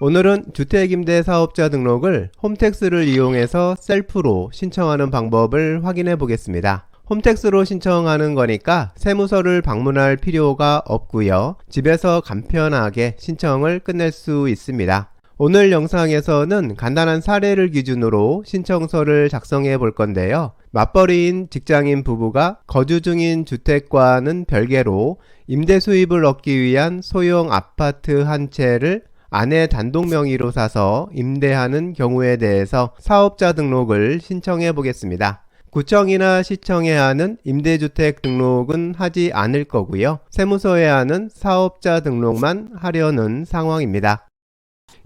오늘은 주택임대 사업자 등록을 홈택스를 이용해서 셀프로 신청하는 방법을 확인해 보겠습니다. 홈택스로 신청하는 거니까 세무서를 방문할 필요가 없고요. 집에서 간편하게 신청을 끝낼 수 있습니다. 오늘 영상에서는 간단한 사례를 기준으로 신청서를 작성해 볼 건데요. 맞벌이인 직장인 부부가 거주 중인 주택과는 별개로 임대 수입을 얻기 위한 소형 아파트 한 채를 아내 단독 명의로 사서 임대하는 경우에 대해서 사업자 등록을 신청해 보겠습니다. 구청이나 시청에 하는 임대주택 등록은 하지 않을 거고요. 세무서에 하는 사업자 등록만 하려는 상황입니다.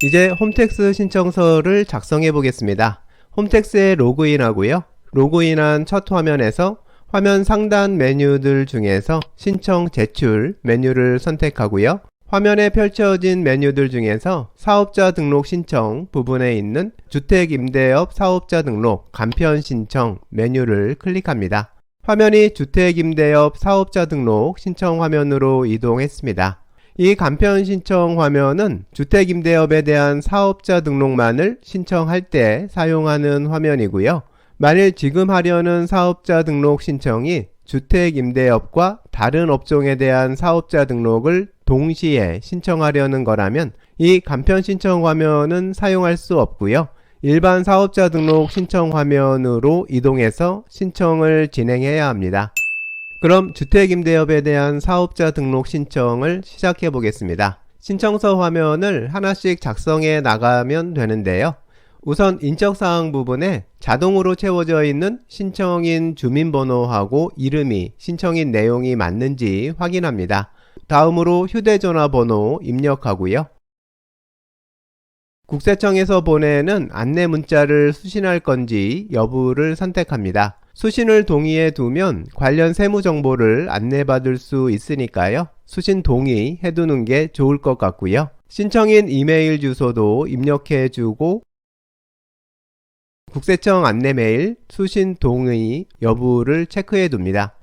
이제 홈택스 신청서를 작성해 보겠습니다. 홈택스에 로그인하고요. 로그인한 첫 화면에서 화면 상단 메뉴들 중에서 신청 제출 메뉴를 선택하고요. 화면에 펼쳐진 메뉴들 중에서 사업자 등록 신청 부분에 있는 주택 임대업 사업자 등록 간편 신청 메뉴를 클릭합니다. 화면이 주택 임대업 사업자 등록 신청 화면으로 이동했습니다. 이 간편 신청 화면은 주택 임대업에 대한 사업자 등록만을 신청할 때 사용하는 화면이고요. 만일 지금 하려는 사업자 등록 신청이 주택 임대업과 다른 업종에 대한 사업자 등록을 동시에 신청하려는 거라면 이 간편 신청 화면은 사용할 수 없고요. 일반 사업자 등록 신청 화면으로 이동해서 신청을 진행해야 합니다. 그럼 주택임대업에 대한 사업자 등록 신청을 시작해 보겠습니다. 신청서 화면을 하나씩 작성해 나가면 되는데요. 우선 인적사항 부분에 자동으로 채워져 있는 신청인 주민번호하고 이름이 신청인 내용이 맞는지 확인합니다. 다음으로 휴대전화 번호 입력하고요. 국세청에서 보내는 안내 문자를 수신할 건지 여부를 선택합니다. 수신을 동의해 두면 관련 세무 정보를 안내받을 수 있으니까요. 수신 동의 해 두는 게 좋을 것 같고요. 신청인 이메일 주소도 입력해 주고 국세청 안내 메일 수신 동의 여부를 체크해 둡니다.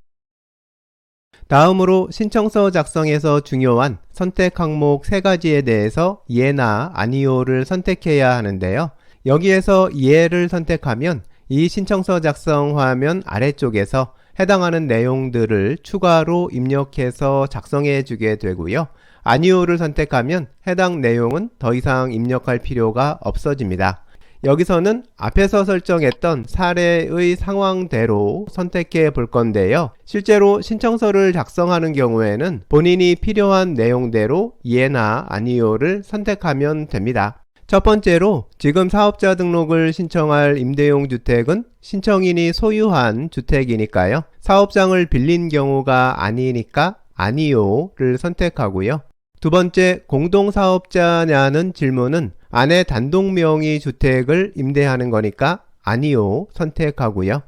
다음으로 신청서 작성에서 중요한 선택 항목 세 가지에 대해서 예나 아니오를 선택해야 하는데요. 여기에서 예를 선택하면 이 신청서 작성 화면 아래쪽에서 해당하는 내용들을 추가로 입력해서 작성해 주게 되고요. 아니오를 선택하면 해당 내용은 더 이상 입력할 필요가 없어집니다. 여기서는 앞에서 설정했던 사례의 상황대로 선택해 볼 건데요. 실제로 신청서를 작성하는 경우에는 본인이 필요한 내용대로 예나 아니요를 선택하면 됩니다. 첫 번째로 지금 사업자 등록을 신청할 임대용 주택은 신청인이 소유한 주택이니까요. 사업장을 빌린 경우가 아니니까 아니요를 선택하고요. 두 번째, 공동사업자냐는 질문은 아내 단독 명의 주택을 임대하는 거니까 아니요 선택하고요.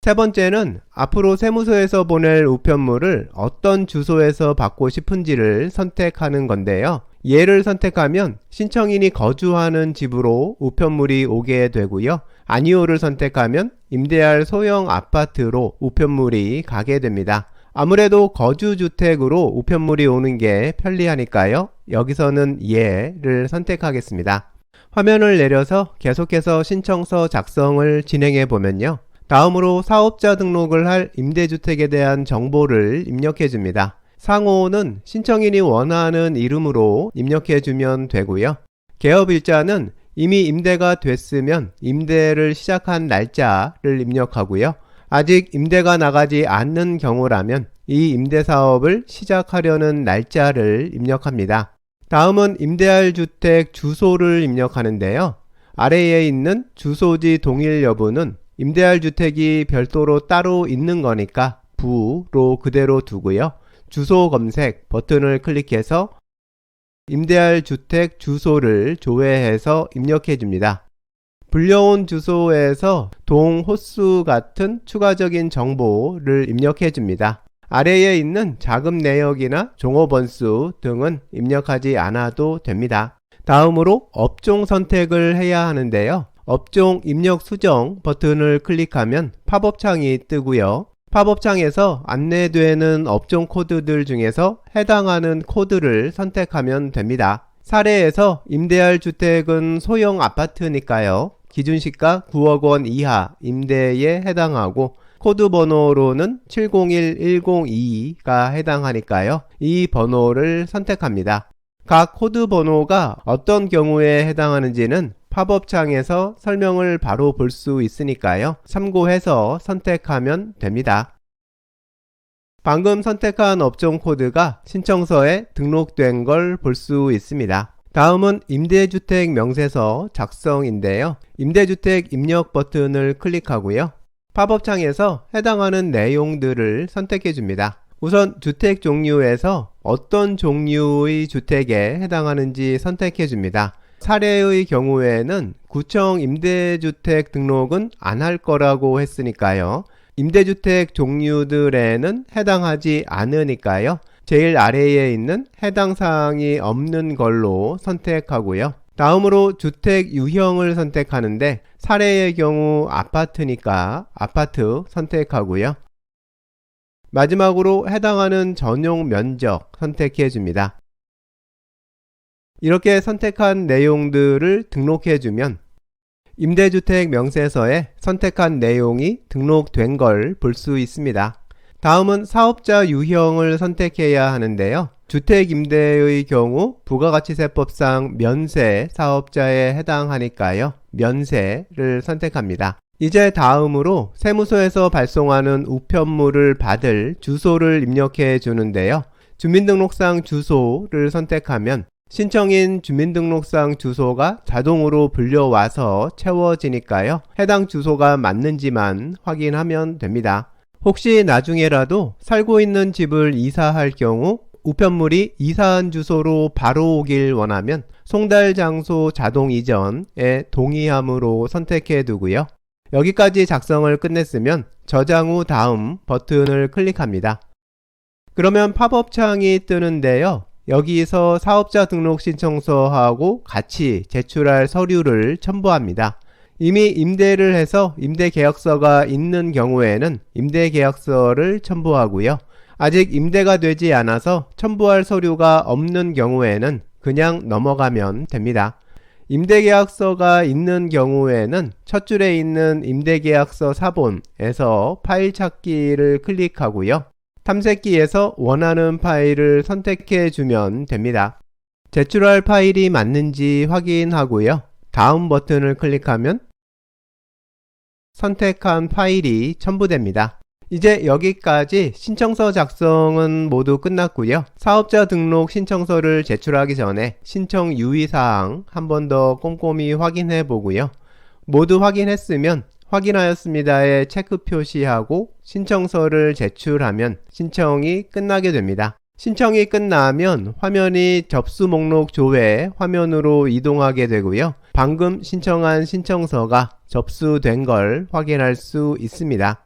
세 번째는 앞으로 세무서에서 보낼 우편물을 어떤 주소에서 받고 싶은지를 선택하는 건데요. 얘를 선택하면 신청인이 거주하는 집으로 우편물이 오게 되고요. 아니오를 선택하면 임대할 소형 아파트로 우편물이 가게 됩니다. 아무래도 거주주택으로 우편물이 오는 게 편리하니까요. 여기서는 예를 선택하겠습니다. 화면을 내려서 계속해서 신청서 작성을 진행해 보면요. 다음으로 사업자 등록을 할 임대주택에 대한 정보를 입력해 줍니다. 상호는 신청인이 원하는 이름으로 입력해 주면 되고요. 개업일자는 이미 임대가 됐으면 임대를 시작한 날짜를 입력하고요. 아직 임대가 나가지 않는 경우라면 이 임대 사업을 시작하려는 날짜를 입력합니다. 다음은 임대할 주택 주소를 입력하는데요. 아래에 있는 주소지 동일 여부는 임대할 주택이 별도로 따로 있는 거니까 부로 그대로 두고요. 주소 검색 버튼을 클릭해서 임대할 주택 주소를 조회해서 입력해 줍니다. 불려온 주소에서 동 호수 같은 추가적인 정보를 입력해 줍니다. 아래에 있는 자금 내역이나 종업원수 등은 입력하지 않아도 됩니다. 다음으로 업종 선택을 해야 하는데요. 업종 입력 수정 버튼을 클릭하면 팝업 창이 뜨고요. 팝업 창에서 안내되는 업종 코드들 중에서 해당하는 코드를 선택하면 됩니다. 사례에서 임대할 주택은 소형 아파트니까요. 기준 시가 9억 원 이하 임대에 해당하고 코드 번호로는 701102가 해당하니까요. 이 번호를 선택합니다. 각 코드 번호가 어떤 경우에 해당하는지는 팝업 창에서 설명을 바로 볼 수 있으니까요. 참고해서 선택하면 됩니다. 방금 선택한 업종 코드가 신청서에 등록된 걸 볼 수 있습니다. 다음은 임대주택 명세서 작성인데요. 임대주택 입력 버튼을 클릭하고요. 팝업창에서 해당하는 내용들을 선택해 줍니다. 우선 주택 종류에서 어떤 종류의 주택에 해당하는지 선택해 줍니다. 사례의 경우에는 구청 임대주택 등록은 안 할 거라고 했으니까요. 임대주택 종류들에는 해당하지 않으니까요. 제일 아래에 있는 해당 사항이 없는 걸로 선택하고요. 다음으로 주택 유형을 선택하는데 사례의 경우 아파트니까 아파트 선택하고요. 마지막으로 해당하는 전용 면적 선택해 줍니다. 이렇게 선택한 내용들을 등록해 주면 임대주택 명세서에 선택한 내용이 등록된 걸 볼 수 있습니다. 다음은 사업자 유형을 선택해야 하는데요. 주택 임대의 경우 부가가치세법상 면세 사업자에 해당하니까요. 면세를 선택합니다. 이제 다음으로 세무서에서 발송하는 우편물을 받을 주소를 입력해 주는데요. 주민등록상 주소를 선택하면 신청인 주민등록상 주소가 자동으로 불려와서 채워지니까요. 해당 주소가 맞는지만 확인하면 됩니다. 혹시 나중에라도 살고 있는 집을 이사할 경우 우편물이 이사한 주소로 바로 오길 원하면 송달 장소 자동 이전에 동의함으로 선택해 두고요. 여기까지 작성을 끝냈으면 저장 후 다음 버튼을 클릭합니다. 그러면 팝업 창이 뜨는데요. 여기서 사업자 등록 신청서하고 같이 제출할 서류를 첨부합니다. 이미 임대를 해서 임대계약서가 있는 경우에는 임대계약서를 첨부하고요. 아직 임대가 되지 않아서 첨부할 서류가 없는 경우에는 그냥 넘어가면 됩니다. 임대계약서가 있는 경우에는 첫 줄에 있는 임대계약서 사본에서 파일 찾기를 클릭하고요. 탐색기에서 원하는 파일을 선택해 주면 됩니다. 제출할 파일이 맞는지 확인하고요. 다음 버튼을 클릭하면 선택한 파일이 첨부됩니다. 이제 여기까지 신청서 작성은 모두 끝났고요. 사업자 등록 신청서를 제출하기 전에 신청 유의사항 한 번 더 꼼꼼히 확인해 보고요. 모두 확인했으면 확인하였습니다에 체크 표시하고 신청서를 제출하면 신청이 끝나게 됩니다. 신청이 끝나면 화면이 접수 목록 조회 화면으로 이동하게 되고요. 방금 신청한 신청서가 접수된 걸 확인할 수 있습니다.